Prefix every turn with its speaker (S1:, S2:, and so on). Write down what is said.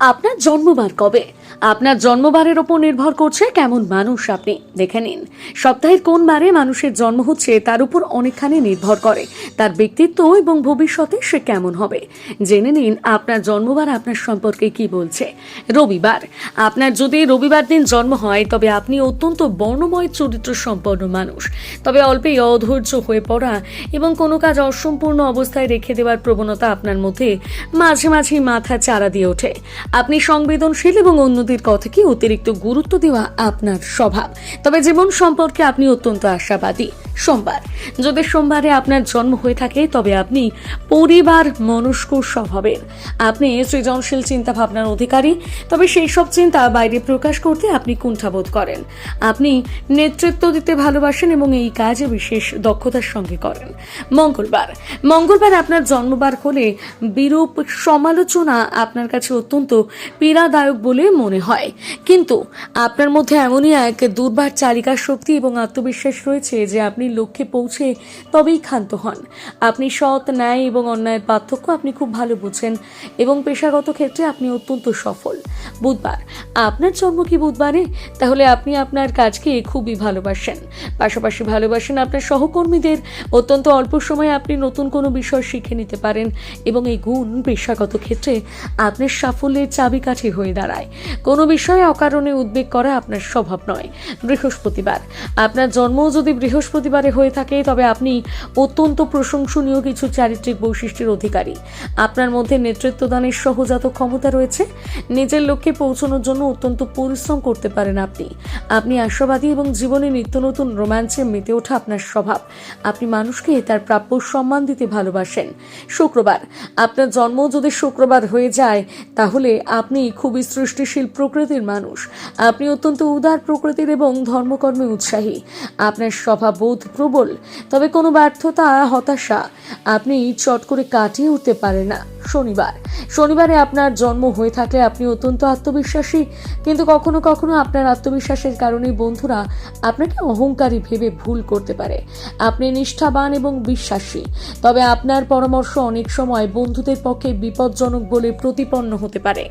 S1: আপনার জন্মবার কবে? আপনার জন্মবারের ওপর নির্ভর করছে কেমন মানুষ আপনি। দেখে নিন সপ্তাহের কোন বারে মানুষের জন্ম হচ্ছে তার উপর অনেকখানি নির্ভর করে, তার ব্যক্তিত্ব এবং ভবিষ্যতে সে কেমন হবে। জেনে নিন, আপনার জন্মবার আপনার সম্পর্কে কি বলছে। রবিবার, আপনার যদি রবিবার দিন জন্ম হয়, তবে আপনি অত্যন্ত বর্ণময়, চরিত্র সম্পন্ন মানুষ। তবে অল্পেই অধৈর্য হয়ে পড়া এবং কোনো কাজ অসম্পূর্ণ অবস্থায় রেখে দেওয়ার প্রবণতা আপনার মধ্যে মাঝে মাঝে মাথা চারা দিয়ে ওঠে। আপনি সংবেদনশীল এবং অন্যদের কথাকে অতিরিক্ত গুরুত্ব দেওয়া আপনার স্বভাব। তবে জীবন সম্পর্কে আপনি অত্যন্ত আশাবাদী। সোমবার। যদি সোমবারে আপনার জন্ম হয়ে থাকে, তবে আপনি পরিবার মনস্ক স্বভাবের আপনি সৃজনশীল চিন্তা ভাবনার অধিকারী, তবে সেই সব চিন্তা বাইরে প্রকাশ করতে আপনি কুণ্ঠাবোধ করেন। আপনি নেতৃত্ব দিতে ভালোবাসেন এবং এই কাজে বিশেষ দক্ষতার সঙ্গে করেন। মঙ্গলবার। মঙ্গলবার আপনার জন্মবার হলে বিরূপ সমালোচনা আপনার কাছে অত্যন্ত পীড়াদায়ক বলে মনে হয়। কিন্তু আপনার মধ্যে এমনই এক দুর্বার চালিকা শক্তি এবং আত্মবিশ্বাস রয়েছে যে আপনি লক্ষ্যে পৌঁছে তবেই ক্ষান্ত হন। আপনি সৎ, ন্যায় এবং অন্যায়ের পার্থক্য আপনি খুব ভালো বুঝেন এবং পেশাগত ক্ষেত্রে আপনি অত্যন্ত সফল। বুধবার, আপনার জন্ম কি বুধবারে? তাহলে আপনি আপনার কাজকে খুবই ভালোবাসেন। পাশাপাশি ভালোবাসেন আপনার সহকর্মীদের। অত্যন্ত অল্প সময়ে আপনি নতুন কোনো বিষয় শিখে নিতে পারেন এবং এই গুণ পেশাগত ক্ষেত্রে আপনার সাফল্যের চাবিকাঠি হয়ে দাঁড়ায়। কোনো বিষয়ে অকারণে উদ্বেগ করা আপনার স্বভাব নয়। বৃহস্পতিবার, আপনার জন্মও যদি বৃহস্পতিবারে হয়ে থাকে, তবে আপনি অত্যন্ত প্রশংসনীয় কিছু চারিত্রিক বৈশিষ্ট্যের অধিকারী। আপনার মধ্যে নেতৃত্বদানের সহজাত ক্ষমতা রয়েছে। নিজের লক্ষ্যে পৌঁছানোর জন্য অত্যন্ত পরিশ্রম করতে পারেন আপনি। আপনি আশাবাদী এবং জীবনে নিত্য নতুন রোমাঞ্চে মেতে ওঠা আপনার স্বভাব। আপনি মানুষকে তার প্রাপ্য সম্মান দিতে ভালোবাসেন। শুক্রবার, আপনার জন্ম যদি শুক্রবার হয়ে যায়, তাহলে আপনি খুবই সৃষ্টিশীল প্রকৃতির মানুষ। আপনি অত্যন্ত উদার প্রকৃতির এবং ধর্মকর্মে উৎসাহী। আপনার স্বভাববোধ প্রবল, তবে কোনো ব্যর্থতা, হতাশা আপনি চট করে কাটিয়ে উঠতে পারেন না। শনিবার। শনিবারে আপনার জন্ম হয়ে থাকলে আপনি অত্যন্ত আত্মবিশ্বাসী, কিন্তু কখনো কখনো আপনার আত্মবিশ্বাসের কারণে বন্ধুরা আপনাকে অহংকারী ভেবে ভুল করতে পারে। আপনি নিষ্ঠাবান এবং বিশ্বাসী, তবে আপনার পরামর্শ অনেক সময় বন্ধুদের পক্ষে বিপজ্জনক বলে প্রতিপন্ন হতে পারে।